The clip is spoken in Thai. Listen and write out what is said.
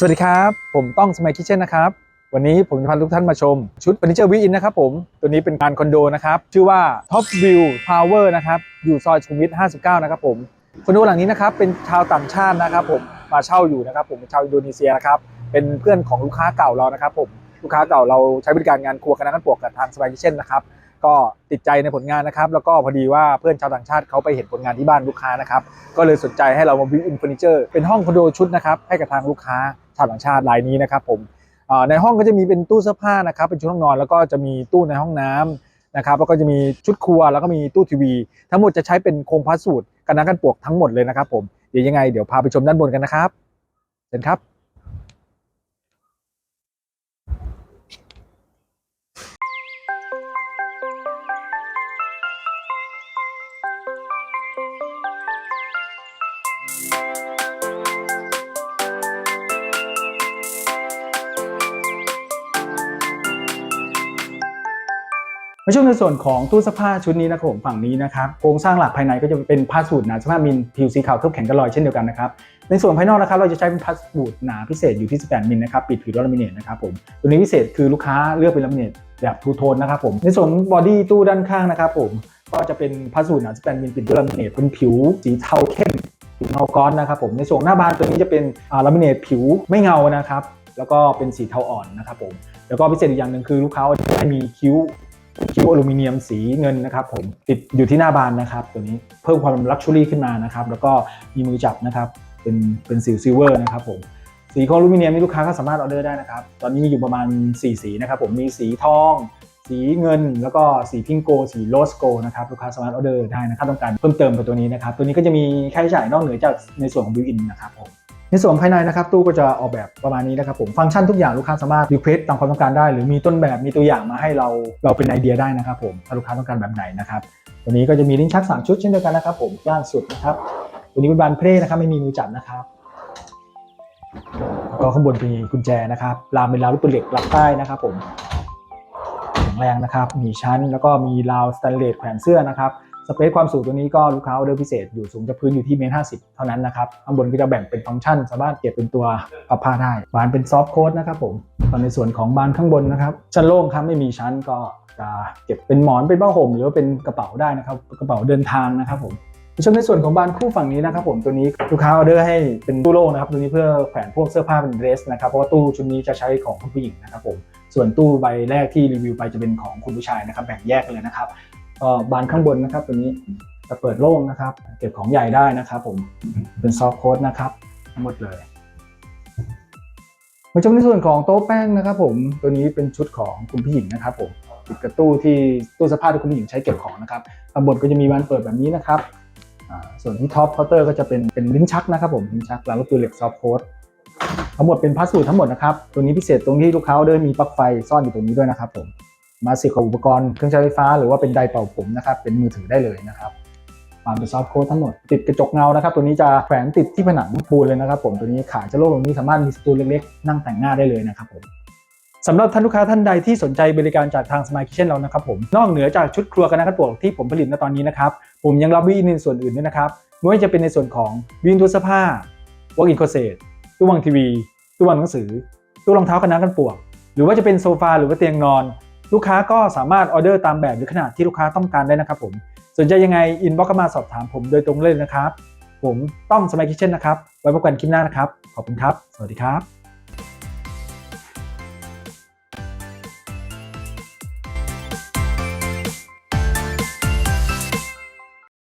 สวัสดีครับ ผมต้องสมัยคิเช่นนะครับ วันนี้ผมจะพาทุกท่านมาชม ชุดเฟอร์นิเจอร์วิอินนะครับผม ตัวนี้เป็นการคอนโดนะครับ ชื่อว่า Top View Power นะครับ อยู่ซอยสุขุมวิท 59 นะครับผม คอนโดหลังนี้นะครับ เป็นชาวต่างชาตินะครับผม มาเช่าอยู่นะครับผม เป็นชาวอินโดนีเซียนะครับ เป็นเพื่อนของลูกค้าเก่าเรานะครับผม ลูกค้าเก่าเราใช้บริการงานครัวคณะกันปวกกับทางสมัยคิเช่นนะครับ ก็ติดใจในผลงานนะครับ แล้วก็พอดีว่าเพื่อนชาวต่างชาติเขาไปเห็นผลงานที่บ้านลูกค้านะครับ ก็เลยสนใจให้เรามาบิวอินเฟอร์นิเจอร์ เป็นห้องคอนโดชุดนะครับให้กับทางลูกค้า ชาวต่างชาติรายนี้นะครับผมในห้องก็จะมีเป็นตู้เสื้อผ้านะครับเป็นชุดห้องนอนแล้วก็จะมีตู้ในห้องน้ำนะครับแล้วก็จะมีชุดครัวแล้วก็มีตู้ทีวี ทั้งหมดจะใช้เป็นโครงพาสูตรกันน้ำกันปวกทั้งหมดเลยนะครับผมเดี๋ยวยังไงเดี๋ยวพาไปชมด้านบนกันนะครับเชิญครับ ในช่วงในส่วนของตู้เสื้อผ้าชุดนี้นะครับผมฝั่งนี้นะครับโครงสร้างหลักภายในก็จะเป็นผ้าสูทหนา15มิลผิวสีขาวทึบแข็งกระลอยเช่นเดียวกันนะครับในส่วนภายนอกนะครับเราจะใช้เป็นผ้าสูทหนาพิเศษอยู่ที่ 18 มิลนะครับปิดผิวด้วยลามิเนตนะครับผมตัวนี้พิเศษคือลูกค้าเลือกเป็นลามิเนตแบบทูโทนนะครับผมในส่วนบอดี้ตู้ด้านข้างนะครับผมก็จะเป็นผ้าสูทหนา18มิลปิดด้วยลามิเนตเป็นผิวสีเทาเข้มผิวเงาก้อนนะครับผมในส่วนหน้าบานตัวนี้จะเป็นลามิเนตผิวไม่เงานะครับแล้วก็เป็นสีเทาอ่อนนะครับผมแล้วก็พิเศษอีกอย่างหนึ่งคือลูกค้าจะมีคิ้ว คิวอลูมิเนียมสีเงินนะครับผมติดอยู่ที่หน้าบานนะครับ ตัวนี้เพิ่มความลักชัวรี่ขึ้นมานะครับ แล้วก็มีมือจับนะครับเป็นเป็นสีซิลเวอร์นะครับผมสีของอลูมิเนียมนี่ลูกค้าก็สามารถออเดอร์ได้นะครับ ตอนนี้มีอยู่ประมาณ 4 สีนะครับผมมีสีทอง สีเงิน แล้วก็สีพิงโก สีโรสโกนะครับลูกค้าสามารถออเดอร์ได้นะครับต้องการเพิ่มเติมไปตัวนี้นะครับ ตัวนี้ก็จะมีค่าใช้จ่ายนอกเหนือจากในส่วนของบิวอินนะครับผม ในส่วนภายในนะครับตู้ก็จะออกแบบประมาณนี้นะครับผมฟังก์ชันทุกอย่างลูกค้าสามารถรีเควสตามความต้องการได้ หรือมีต้นแบบมีตัวอย่างมาให้เราเราเป็นไอเดียได้นะครับผมถ้าลูกค้าต้องการแบบไหนนะครับตัวนี้ก็จะมีลิ้นชัก 3 ชุดเช่นเดียวกันนะครับผมล่างสุดนะครับตัวนี้เป็นบานเพลนะครับไม่มีมือจับนะครับแล้วก็ข้างบนมีกุญแจนะครับรามเป็นราวลูกปืนเหล็กหลักใต้นะครับผมแข็งแรงนะครับมีชั้นแล้วก็มีราวสแตนเลสแขวนเสื้อนะครับ สเปซความสูงตัวนี้ก็ลูกค้าออเดอร์พิเศษอยู่สูงจากพื้นอยู่ที่เมตรห้าสิบเท่านั้นนะครับข้างบนก็จะแบ่งเป็นฟังก์ชัน สามารถเก็บเป็นตัวพับผ้าได้บานเป็นซอฟต์โค้ดนะครับผมตอนในส่วนของบานข้างบนนะครับชั้นโล่งครับไม่มีชั้นก็จะเก็บเป็นหมอนเป็นผ้าห่มหรือว่าเป็นกระเป๋าได้นะครับกระเป๋าเดินทางนะครับผมชมในส่วนของบานคู่ฝั่งนี้นะครับผมตัวนี้ลูกค้าออเดอร์ให้เป็นตู้โล่งนะครับตัวนี้เพื่อแขวนพวกเสื้อผ้าเป็นเดรสนะครับเพราะว่าตู้ชุดนี้จะใช้ของคุณผู้หญิงนะครับผมส่วนตู้ใบแรกที่รีวิวไปจะเป็นของคุณผู้ชายนะครับแบ่งแยกเลยนะครับ ก็บานข้างบนนะครับ ตัวนี้จะเปิดโล่งนะครับ เก็บของใหญ่ได้นะครับผมเป็นซอฟต์โค้ดนะครับทั้งหมดเลยมาชมในส่วนของโต๊ะแป้งนะครับ ผมตัวนี้เป็นชุดของคุณผู้หญิงนะครับ ผมติดกับตู้ที่ตู้เสื้อผ้าที่คุณผู้หญิงใช้เก็บของนะครับข้างบนก็จะมีบานเปิดแบบนี้นะครับส่วนที่ท็อปเคาน์เตอร์ก็จะเป็นเป็นลิ้นชักนะครับ ผมลิ้นชักแล้วก็ตัวเหล็กซอฟต์โค้ดทั้งหมดเป็นพาสสูตรทั้งหมดนะครับ ตัวนี้พิเศษตรงที่ลูกค้าเดินมีปลั๊กไฟซ่อนอยู่ตรงนี้ด้วยนะครับผม มาสิกับอุปกรณ์เครื่องใช้ไฟฟ้าหรือว่าเป็นไดร์เป่าผมนะครับเป็นมือถือได้เลยนะครับความเป็นซอฟต์โค้ดทั้งหมด ติดกระจกเงานะครับ ตัวนี้จะแขวนติดที่ผนังปูนเลยนะครับ ผมตัวนี้ขาจะโล่งตรงนี้สามารถมีสตูเล็กๆ นั่งแต่งหน้าได้เลยนะครับผมสำหรับท่านลูกค้าท่านใดที่สนใจบริการจากทางสมาร์ทคิเช่นเรานะครับผมนอกเหนือจากชุดครัวกันนะครับปวกที่ผมผลิตณตอนนี้นะครับผมยังรับวิอินในส่วนอื่นด้วยนะครับไม่ว่าจะเป็นในส่วนของวินตู้เสื้อผ้าวอล์กอินโคเซตตู้วางทีวีตู้วางหนังสือตู้รองเท้ากันน้ำกันปวก หรือว่าจะเป็นโซฟาหรือว่าเตียงนอน ลูกค้าก็สามารถออเดอร์ตามแบบหรือขนาดที่ลูกค้าต้องการได้นะครับผมสนใจยังไงอินบ็อกมาสอบถามผมโดยตรงเลยนะครับ ผมต้องสมัยคิเช่นนะครับ ไว้พบกันคลิปหน้านะครับ ขอบคุณครับ สวัสดีครับ